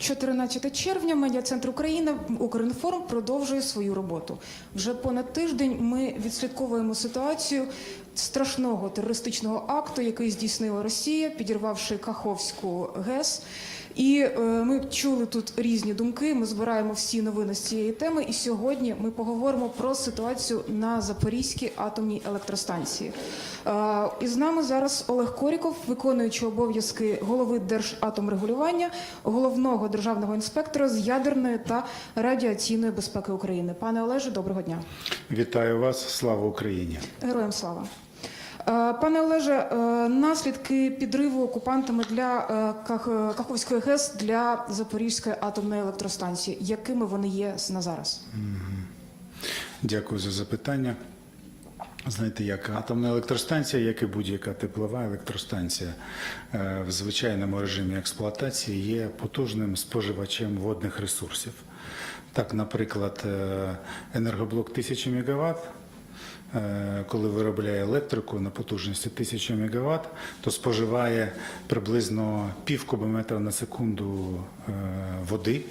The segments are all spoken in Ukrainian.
14 червня медіа-центр України Укрінформ продовжує свою роботу. Вже понад тиждень ми відслідковуємо ситуацію страшного терористичного акту, який здійснила Росія, підірвавши Каховську ГЕС. І е, ми чули тут різні думки. Ми збираємо всі новини з цієї теми. І сьогодні ми поговоримо про ситуацію на Запорізькій атомній електростанції. Е, і з нами зараз Олег Коріков, виконуючий обов'язки голови Держатомрегулювання, головного державного інспектора з ядерної та радіаційної безпеки України. Пане Олеже, доброго дня. Вітаю вас, слава Україні! Героям слава. Е, Пане Олеже, е, наслідки підриву окупантами для е, Каховської ГЕС для Запорізької атомної електростанції, якими вони є на зараз? Дякую за запитання. Знаєте, як атомна електростанція, як і будь-яка теплова електростанція в звичайному режимі експлуатації є потужним споживачем водних ресурсів. Так, наприклад, енергоблок 1000 МВт, коли виробляє електрику на потужності 1000 МВт, то споживає приблизно пів кубометра на секунду е, води.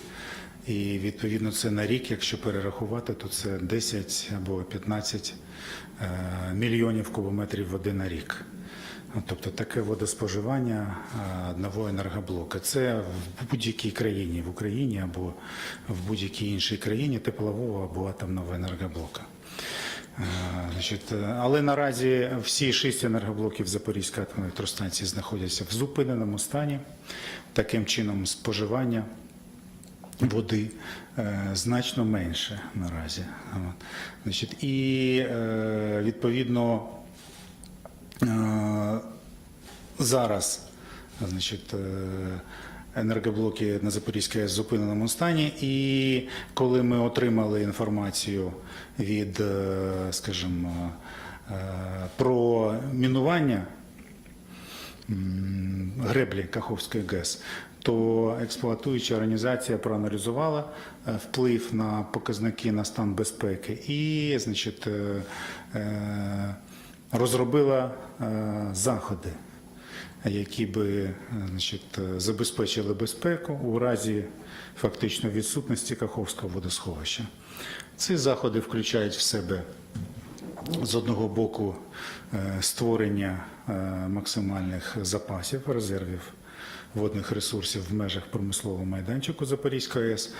І відповідно це на рік, якщо перерахувати, то це 10 або 15 е, мільйонів кубометрів води на рік. Ну, Тобто таке водоспоживання е, одного енергоблока. Це в будь-якій країні, в Україні або в будь-якій іншій країні теплового або атомного енергоблока. Е, е, але наразі всі шість енергоблоків Запорізької атомної електростанції знаходяться в зупиненому стані. Таким чином, споживання води е, значно менше наразі. І відповідно зараз значить, енергоблоки на Запорізькій в зупиненому стані. І коли ми отримали інформацію від, е, скажімо, е, про мінування греблі Каховської ГЕС, то експлуатуюча організація проаналізувала е, вплив на показники на стан безпеки і, значить, розробила заходи, які би е, значить, е, забезпечили безпеку у разі фактично відсутності Каховського водосховища. Ці заходи включають в себе з одного боку е, створення максимальних запасів резервів водних ресурсів в межах промислового майданчику Запорізької АЕС.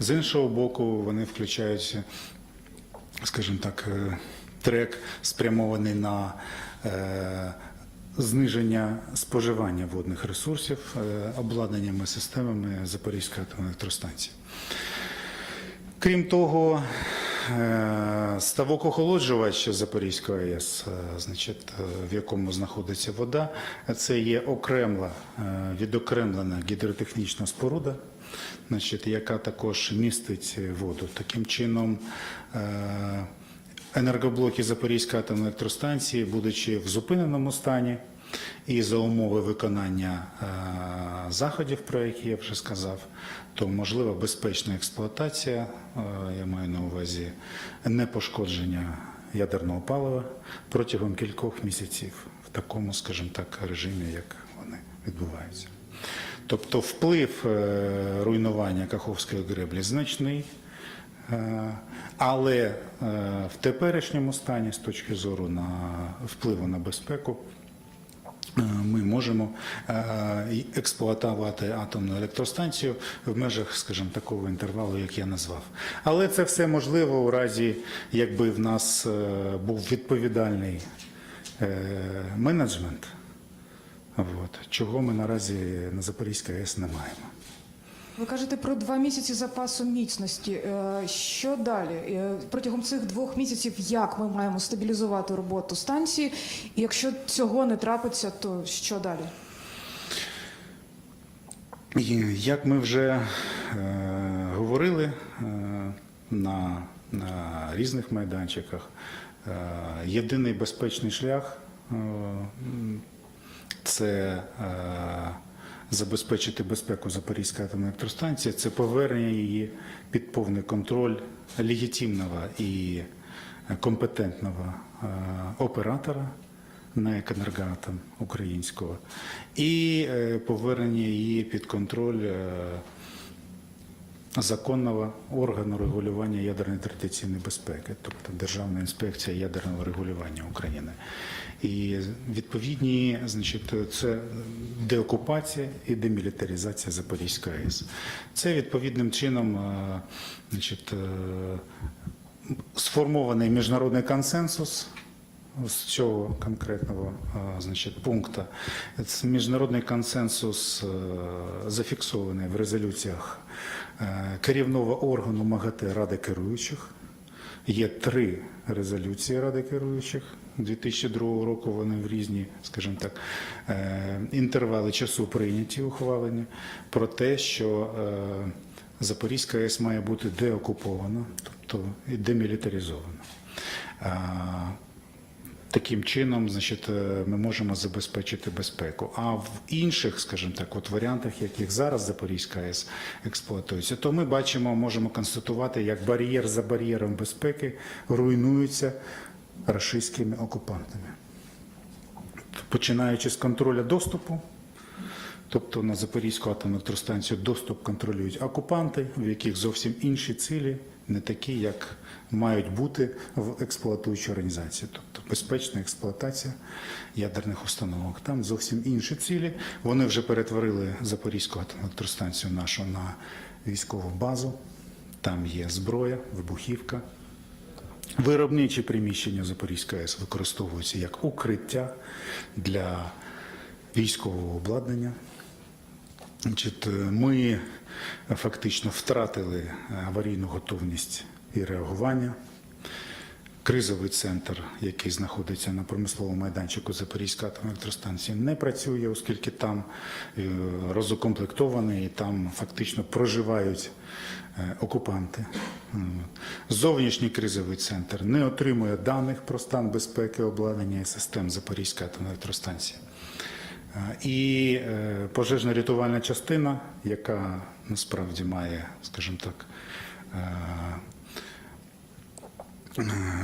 З іншого боку, вони включають, скажімо так, трек спрямований на зниження споживання водних ресурсів е, обладнаннями системами Запорізької атомної електростанції. Крім того, е, ставок охолоджувач Запорізької АЕС, е, значить, в якому знаходиться вода, це є окремла, відокремлена гідротехнічна споруда, значить, яка також містить воду. Таким чином, енергоблоки Запорізької атомної електростанції, будучи в зупиненому стані, і за умови виконання е, заходів, про які я вже сказав, то можлива безпечна експлуатація, е, я маю на увазі непошкодження ядерного палива протягом кількох місяців в такому, скажімо так, режимі, як вони відбуваються. Тобто вплив е, руйнування Каховської греблі значний. Е, Але е, в теперішньому стані, з точки зору на впливу на безпеку, е, ми можемо експлуатувати атомну електростанцію в межах, скажімо, такого інтервалу, як я назвав. Але це все можливо у разі, якби в нас був відповідальний менеджмент, чого ми наразі на Запорізькій АЕС не маємо. Ви кажете про два місяці запасу міцності. Е, Що далі? Е, Протягом цих двох місяців як ми маємо стабілізувати роботу станції? І якщо цього не трапиться, то що далі? Як ми вже е, говорили е, на, на різних майданчиках, е, єдиний безпечний шлях е, це е, забезпечити безпеку Запорізької атомної електростанції, це повернення її під повний контроль легітимного і компетентного е, оператора на «Екенергоатом» українського. І е, повернення її під контроль е, законного органу регулювання ядерної традиційної безпеки, тобто Державна інспекція ядерного регулювання України. І відповідні, значить, це деокупація і демілітаризація Запорізької АЕС. Це відповідним чином е, значить, е, сформований міжнародний консенсус з цього конкретного значить, пункту. Міжнародний консенсус е, зафіксований в резолюціях е, керівного органу МАГАТЕ Ради керуючих. Є три резолюції Ради керуючих 2002 року. Вони в різні, скажімо так, е, інтервали часу прийняті ухвалені про те, що е, Запорізька АЕС має бути деокупована, тобто і демілітаризована. Таким чином, значить, е, ми можемо забезпечити безпеку. А в інших, скажімо так, от варіантах, яких зараз Запорізька АЕС експлуатується, то ми бачимо, можемо констатувати, як бар'єр за бар'єром безпеки руйнується рашистськими окупантами. Починаючи з контролю доступу, Тобто на Запорізьку атомну електростанцію доступ контролюють окупанти, в яких зовсім інші цілі, не такі, як мають бути в експлуатуючій організації. Тобто безпечна експлуатація ядерних установок. Там зовсім інші цілі. Вони вже перетворили Запорізьку електростанцію нашу на військову базу. Там є зброя, вибухівка. Виробничі приміщення Запорізької АЕС використовуються як укриття для військового обладнання. Ми фактично втратили аварійну готовність і реагування. Кризовий центр, який знаходиться на промисловому майданчику Запорізької атомної електростанції, не працює, оскільки там е, розукомплектований і там фактично проживають е, окупанти. Зовнішній кризовий центр не отримує даних про стан безпеки обладнання і систем Запорізької атомної електростанції. Е, І е, пожежно-рятувальна частина, яка насправді має, скажімо так, е,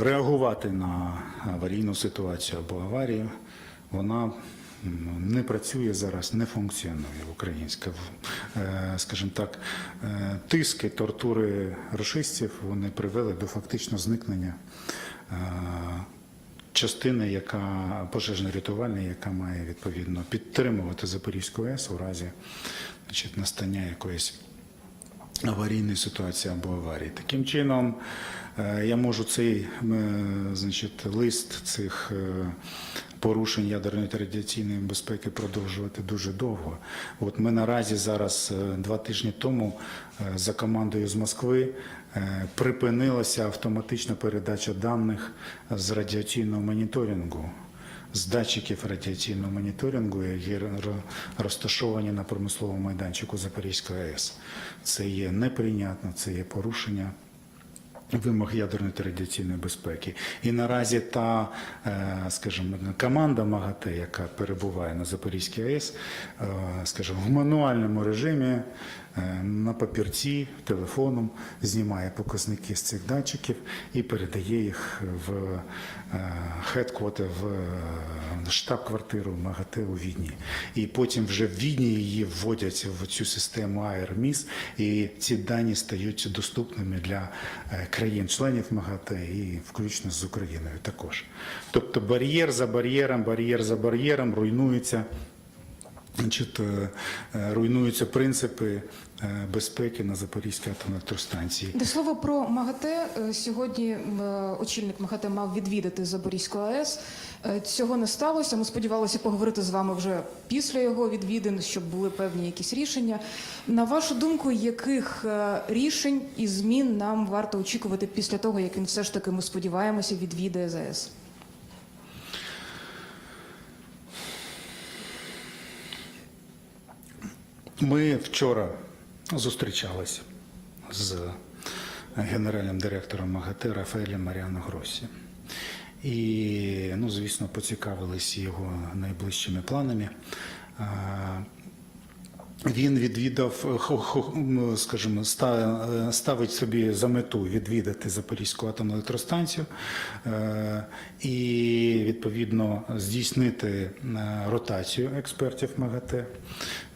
реагувати на аварійну ситуацію або аварію, вона не працює зараз, не функціонує українська. Е, Скажімо так, е, тиски, тортури рашистів вони привели до фактично зникнення е, частини, яка пожежно-рятувальна, яка має відповідно підтримувати Запорізьку АЕС у разі значить, настання якоїсь аварійної ситуації або аварії. Таким чином, я можу цей е, значить, лист цих е, порушень ядерної та радіаційної безпеки продовжувати дуже довго. От ми наразі зараз е, два тижні тому е, за командою з Москви е, припинилася автоматична передача даних з радіаційного моніторингу з датчиків радіаційного моніторингу, які ро- розташовані на промисловому майданчику Запорізької АЕС. Це є неприйнятно, це є порушення. Вимог ядерної та радіаційної безпеки. І наразі та, е, скажімо, команда МАГАТЕ, яка перебуває на Запорізькій АЕС, е, скажімо, в мануальному режимі на папірці, телефоном знімає показники з цих датчиків і передає їх в хедквотер, в е, штаб-квартиру МАГАТЕ у Відні. І потім вже в Відні її вводять в цю систему АЕРМІС, і ці дані стають доступними для е, країн-членів МАГАТЕ і включно з Україною також. Тобто бар'єр за бар'єром, бар'єр за бар'єром руйнується. Значить, е, е, руйнуються принципи е, безпеки на Запорізькій атомній електростанції. До слова про МАГАТЕ. Сьогодні очільник МАГАТЕ мав відвідати Запорізьку АЕС. Цього не сталося. Ми сподівалися поговорити з вами вже після його відвідин, щоб були певні якісь рішення. На вашу думку, яких рішень і змін нам варто очікувати після того, як він все ж таки ми сподіваємося відвідає ЗАЕС? Ми вчора зустрічалися з генеральним директором МАГАТЕ Рафаелем Маріано Гросі. І, ну, звісно, поцікавились його найближчими планами. Він відвідав, хо- скажімо, ставить собі за мету відвідати Запорізьку атомну електростанцію е, і відповідно здійснити е, ротацію експертів МАГАТЕ.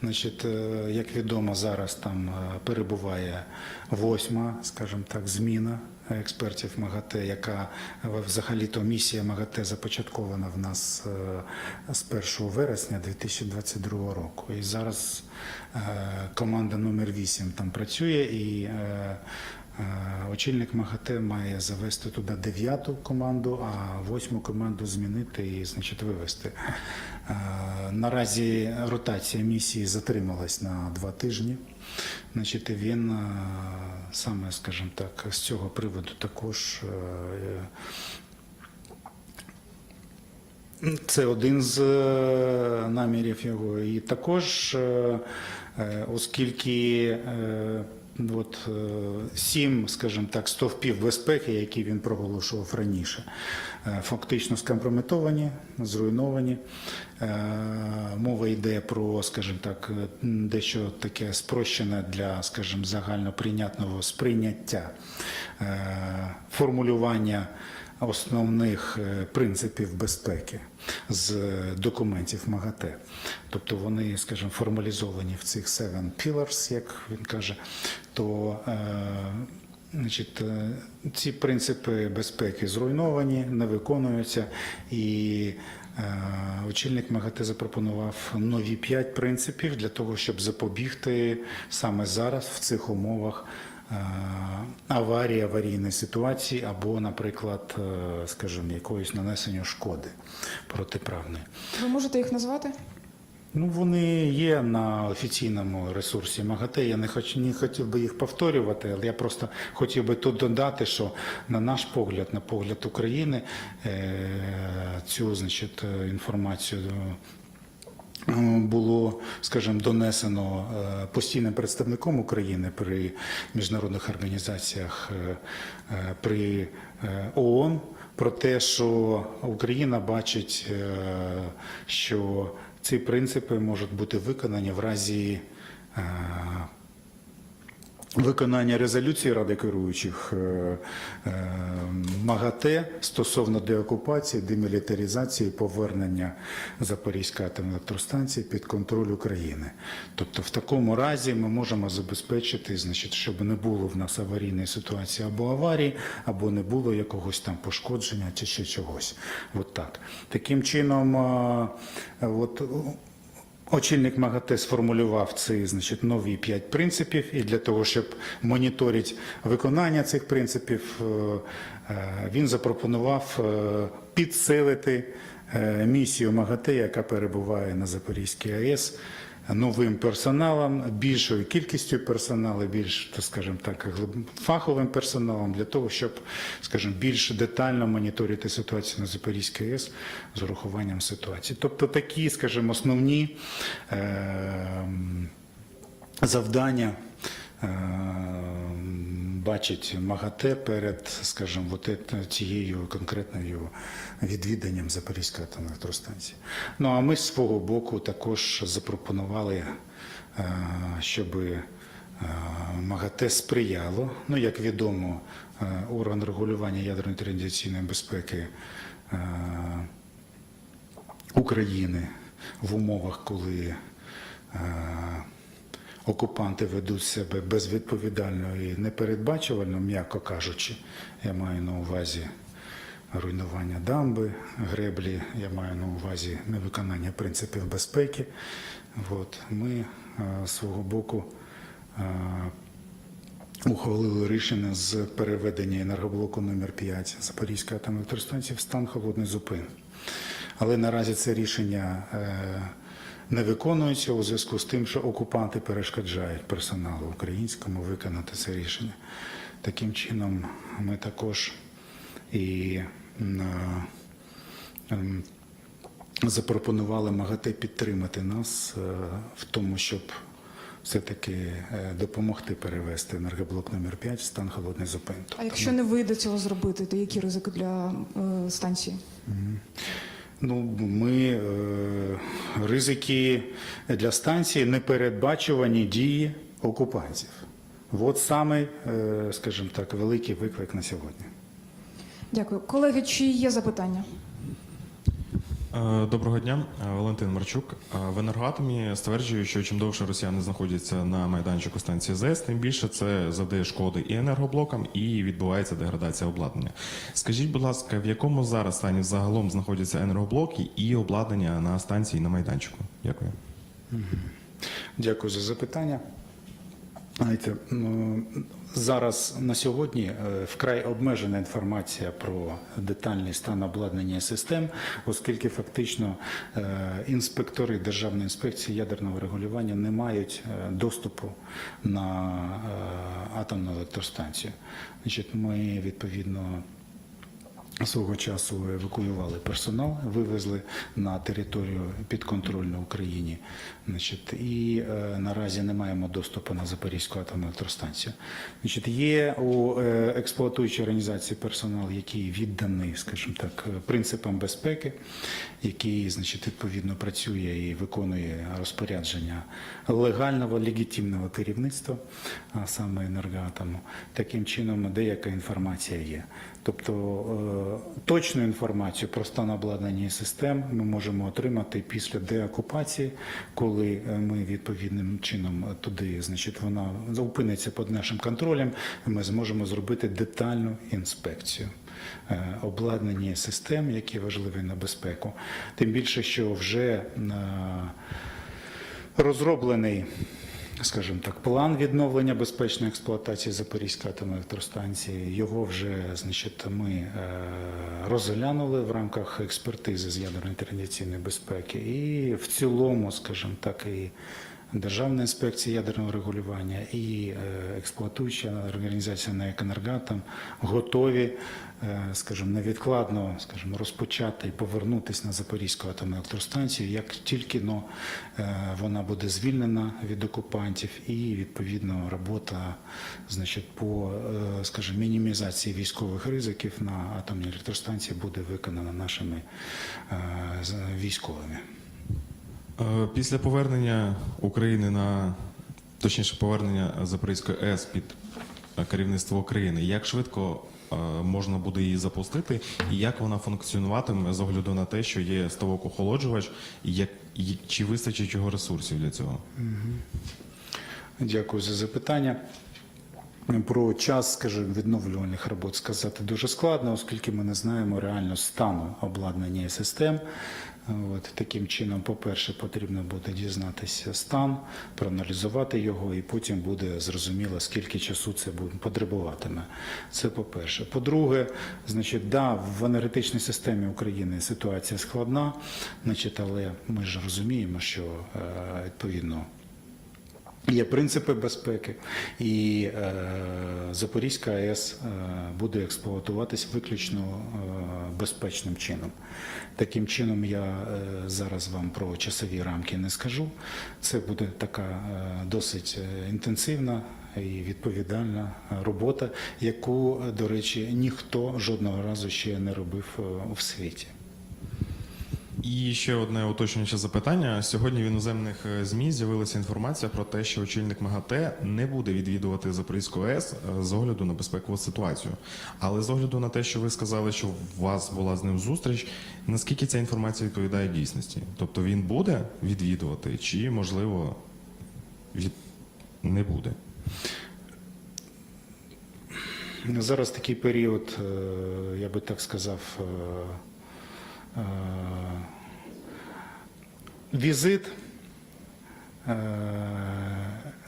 Значить, е, як відомо, зараз там е, перебуває восьма, скажімо так, зміна експертів МАГАТЕ, яка е, взагалі-то місія МАГАТЕ започаткована в нас е, з 1 вересня 2022 року. І зараз е, команда номер 8 там працює і Очільник МАГАТЕ має завести туди дев'яту команду, а восьму команду змінити і значить, вивести. Наразі ротація місії затрималась на два тижні. Значить, він е, саме, скажімо так, з цього приводу також е, це один з е, намірів його. І також, оскільки от, сім, скажімо так, стовпів безпеки, які він проголошував раніше, фактично скомпрометовані, зруйновані. Е, Мова йде про, скажімо так, е, дещо таке спрощене для, скажімо, загальноприйнятного сприйняття е, формулювання основних е, принципів безпеки з документів МАГАТЕ. Тобто вони, скажімо, формалізовані в цих seven pillars, як він каже, то е, Значить, е, ці принципи безпеки зруйновані, не виконуються, і е, очільник МАГАТЕ запропонував нові п'ять принципів для того, щоб запобігти саме зараз в цих умовах е, аварії, аварійної ситуації або, наприклад, скажімо, якоїсь нанесення шкоди протиправної. Ви можете їх назвати? Ну, вони є на офіційному ресурсі МАГАТЕ. Я не хоч не хотів би їх повторювати, але я просто хотів би тут додати, що на наш погляд, на погляд України, е, цю значить, інформацію. е, Було, скажімо, донесено е, постійним представником України при міжнародних організаціях при ООН про те, що Україна бачить, що ці принципи можуть бути виконані в разі е, виконання резолюції Ради керуючих е, е, МАГАТЕ стосовно деокупації, демілітаризації, повернення Запорізької атомної електростанції під контроль України. Тобто, в такому разі ми можемо забезпечити, значить, щоб не було в нас аварійної ситуації або аварії, або не було якогось там пошкодження чи ще чогось. От так. Таким чином, е, от. Очільник МАГАТЕ сформулював ці значить, нові п'ять принципів, і для того, щоб моніторити виконання цих принципів, е, е, він запропонував е, підсилити місію МАГАТЕ, яка перебуває на Запорізькій АЕС, новим персоналом, більшою кількістю персоналу, більш, скажімо так, фаховим персоналом для того, щоб, скажімо, більш детально моніторити ситуацію на Запорізькій АЕС з урахуванням ситуації. Тобто такі, скажімо, основні е, завдання. Е, Бачить МАГАТЕ перед, скажімо, вот ет- цією конкретною відвіданням Запорізької атомної електростанції. Ну а ми з свого боку також запропонували, е, щоб е, МАГАТЕ сприяло. Ну, як відомо, е, орган регулювання ядерної та безпеки е, України в умовах, коли е, окупанти ведуть себе безвідповідально і непередбачувально, м'яко кажучи, я маю на увазі руйнування дамби, греблі, я маю на увазі невиконання принципів безпеки. От, ми е, з свого боку е, ухвалили рішення з переведення енергоблоку номер 5 Запорізької атомної електростанції в стан холодної зупини. Але наразі це рішення е, не виконується у зв'язку з тим, що окупанти перешкоджають персоналу українському виконати це рішення. Таким чином, ми також і е, ем, запропонували МАГАТЕ підтримати нас е, в тому, щоб все-таки е, допомогти перевести енергоблок номер 5 в стан холодної зупини. А якщо не вийде цього зробити, то які ризики для станції? Ну, ми е, ризики для станції непередбачувані дії окупантів. От саме, е, скажімо так, великий виклик на сьогодні. Дякую. Колеги, чи є запитання? Е, Доброго дня, Е, Валентин Марчук. Е, В енергоатомі стверджують, що чим довше росіяни знаходяться на майданчику станції ЗЕС, тим більше це завдає шкоди і енергоблокам, і відбувається деградація обладнання. Скажіть, будь ласка, в якому зараз стані загалом знаходяться енергоблоки і обладнання на станції на майданчику? Дякую. Дякую за запитання. Знаєте, зараз на сьогодні е, вкрай обмежена інформація про детальний стан обладнання систем, оскільки фактично е, інспектори Державної інспекції ядерного регулювання не мають е, доступу на атомну електростанцію. Значить, ми відповідно Свого часу евакуювали персонал, вивезли на територію підконтрольну Україні. Значить, і е, наразі не маємо доступу на Запорізьку атомну електростанцію. Значить, є у е, експлуатуючій організації персонал, який відданий, скажімо так, принципам безпеки, який, значить, відповідно працює і виконує розпорядження легального, легітимного керівництва, а саме енергоатому. Таким чином, деяка інформація є. Тобто е, точну інформацію про стан обладнання і систем ми можемо отримати після деокупації, коли е, ми відповідним чином туди, значить, вона опиниться під нашим контролем, ми зможемо зробити детальну інспекцію. е, Обладнання систем, які важливі на безпеку, тим більше, що вже е, розроблений скажімо так, план відновлення безпечної експлуатації Запорізької атомної електростанції. Його вже значить, ми е, розглянули в рамках експертизи з ядерної інтернаційної безпеки. І в цілому, скажімо так, і Державна інспекція ядерного регулювання і е, експлуатуюча організація на «Енергатом» готові, е, скажімо, невідкладно, скажімо, розпочати і повернутися на Запорізьку атомну електростанцію, як тільки но, е, вона буде звільнена від окупантів, і відповідно робота, значить, по, скажімо, мінімізації військових ризиків на атомній електростанції буде виконана нашими військовими. Е, Після повернення України на точніше повернення Запорізької АЕС під е, керівництво України, як швидко е, можна буде її запустити, і як вона функціонуватиме з огляду на те, що є ставок охолоджувач, як чи вистачить його ресурсів для цього? Дякую за запитання. Про час, скажімо, відновлювальних робот сказати дуже складно, оскільки ми не знаємо реально стану обладнання і систем. От, таким чином, по-перше, потрібно буде дізнатися стан, проаналізувати його, і потім буде зрозуміло, скільки часу це буде потребуватиме. Це по-перше. По-друге, значить, да, в енергетичній системі України ситуація складна, значить, але ми ж розуміємо, що е, відповідно. Є принципи безпеки, і е, Запорізька АЕС е, буде експлуатуватись виключно е, безпечним чином. Таким чином, я е, зараз вам про часові рамки не скажу. Це буде така е, досить е, інтенсивна і відповідальна робота, яку, е, до речі, ніхто жодного разу ще не робив е, у світі. І ще одне уточнююче запитання. Сьогодні в іноземних е, ЗМІ з'явилася інформація про те, що очільник МАГАТЕ не буде відвідувати Запорізьку АЕС е, з огляду на безпекову ситуацію. Але з огляду на те, що ви сказали, що у вас була з ним зустріч, наскільки ця інформація відповідає дійсності? Тобто він буде відвідувати, чи можливо від... не буде? Зараз такий період, е, я би так сказав, візит е,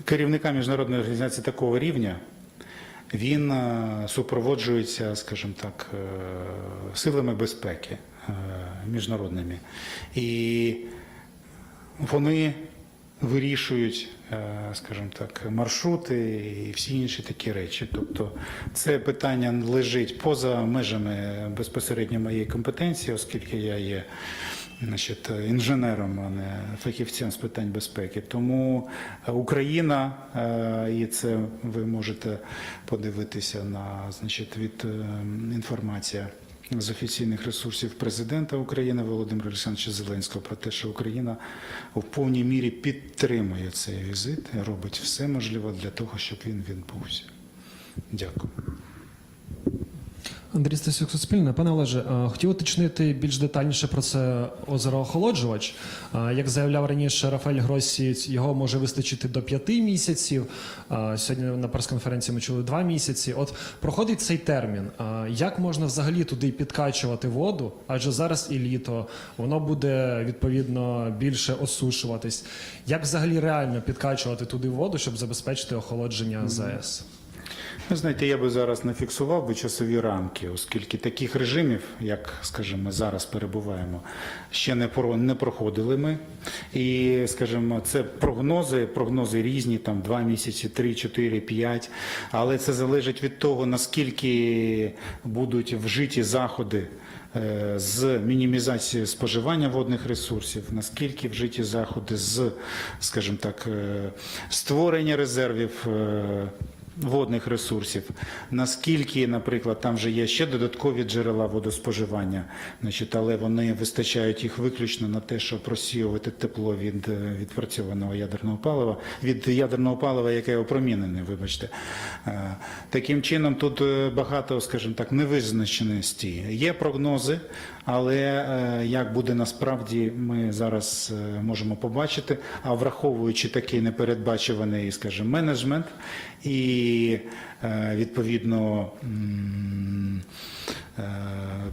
керівника міжнародної організації такого рівня, він е, супроводжується, скажімо так, е, силами безпеки міжнародними. І вони вирішують, скажімо так, маршрути і всі інші такі речі. Тобто це питання лежить поза межами безпосередньо моєї компетенції, оскільки я є значить, інженером, а не фахівцем з питань безпеки. Тому Україна, е, і це ви можете подивитися на значить, від е, інформація з офіційних ресурсів президента України Володимира Олександровича Зеленського про те, що Україна в повній мірі підтримує цей візит і робить все можливе для того, щоб він відбувся. Дякую. Андрій Стасюк, Суспільне. Пане Олеже, е, хотів уточнити більш детальніше про це озероохолоджувач. Е, Як заявляв раніше Рафаель Гросі, його може вистачити до п'яти місяців. Е, Сьогодні на прес-конференції ми чули два місяці. От проходить цей термін. Як можна взагалі туди підкачувати воду? Адже зараз і літо, воно буде відповідно більше осушуватись. Як взагалі реально підкачувати туди воду, щоб забезпечити охолодження ЗАЕС? Ви знаєте, я би зараз не фіксував би часові рамки, оскільки таких режимів, як скажімо, ми зараз перебуваємо, ще не про не проходили ми. І, скажімо, це прогнози, прогнози різні, там 2 місяці, 3, 4, 5. Але це залежить від того, наскільки будуть вжиті заходи. е, З мінімізації споживання водних ресурсів, наскільки вжиті заходи з, скажімо так, е, створення резервів е, водних ресурсів, наскільки, наприклад, там вже є ще додаткові джерела водоспоживання, значить, але вони вистачають їх виключно на те, щоб розсіювати тепло від е, відпрацьованого ядерного палива, від ядерного палива, яке опромінене, вибачте. Е, Таким чином, тут е, багато, скажімо так, невизначеності. Є прогнози, але е, як буде насправді, ми зараз е, можемо побачити. А враховуючи такий непередбачуваний, скажімо, менеджмент і відповідно м, е,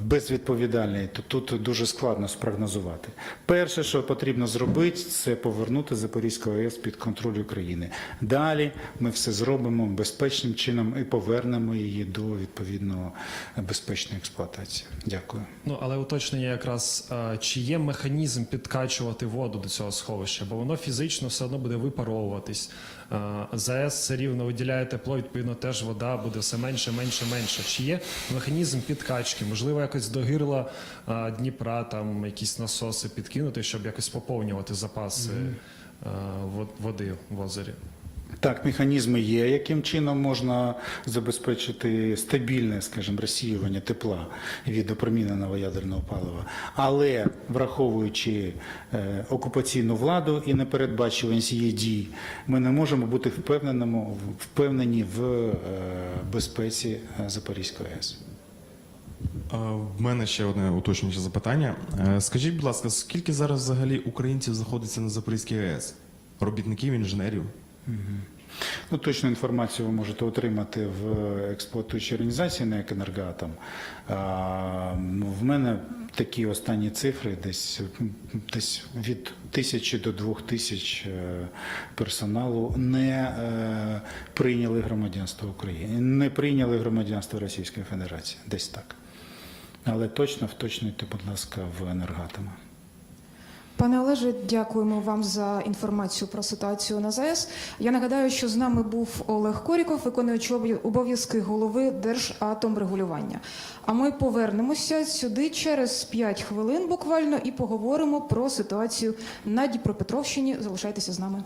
безвідповідальний, то тут дуже складно спрогнозувати. Перше, що потрібно зробити, це повернути Запорізьку АЕС під контроль України. Далі ми все зробимо безпечним чином і повернемо її до відповідно безпечної експлуатації. Дякую. Ну але уточнення якраз е, чи є механізм підкачувати воду до цього сховища, бо воно фізично все одно буде випаровуватись. Е, ЗАЕС все рівно виділяє тепло, відповідно, теж вода буде все менше, менше, менше. Чи є механізм підкачки? Можливо, якось до гирла е, Дніпра там якісь насоси підкинути, щоб якось поповнювати запаси mm -hmm. води в озері. Так, механізми є, яким чином можна забезпечити стабільне, скажімо, розсіювання тепла від опроміненого ядерного палива. Але враховуючи е, окупаційну владу і непередбачуваність її дій, ми не можемо бути впевненому- впевнені в е, безпеці е, Запорізької АЕС. В мене ще одне уточнююче запитання. Е, Скажіть, будь ласка, скільки зараз взагалі українців знаходиться на Запорізькій АЕС? Робітників, інженерів? Ну, точну інформацію ви можете отримати в експлуатуючій організації на «Енергоатом». А, В мене такі останні цифри десь, десь від тисячі до двох тисяч е, персоналу не е, прийняли громадянство України, не прийняли громадянство Російської Федерації. Десь так. Але точно вточнюйте, будь ласка, в енергатами. Пане Олеже, дякуємо вам за інформацію про ситуацію на ЗАЕС. Я нагадаю, що з нами був Олег Коріков, виконуючий обов'я- обов'язки голови Держатомрегулювання. А ми повернемося сюди через 5 хвилин буквально і поговоримо про ситуацію на Дніпропетровщині. Залишайтеся з нами.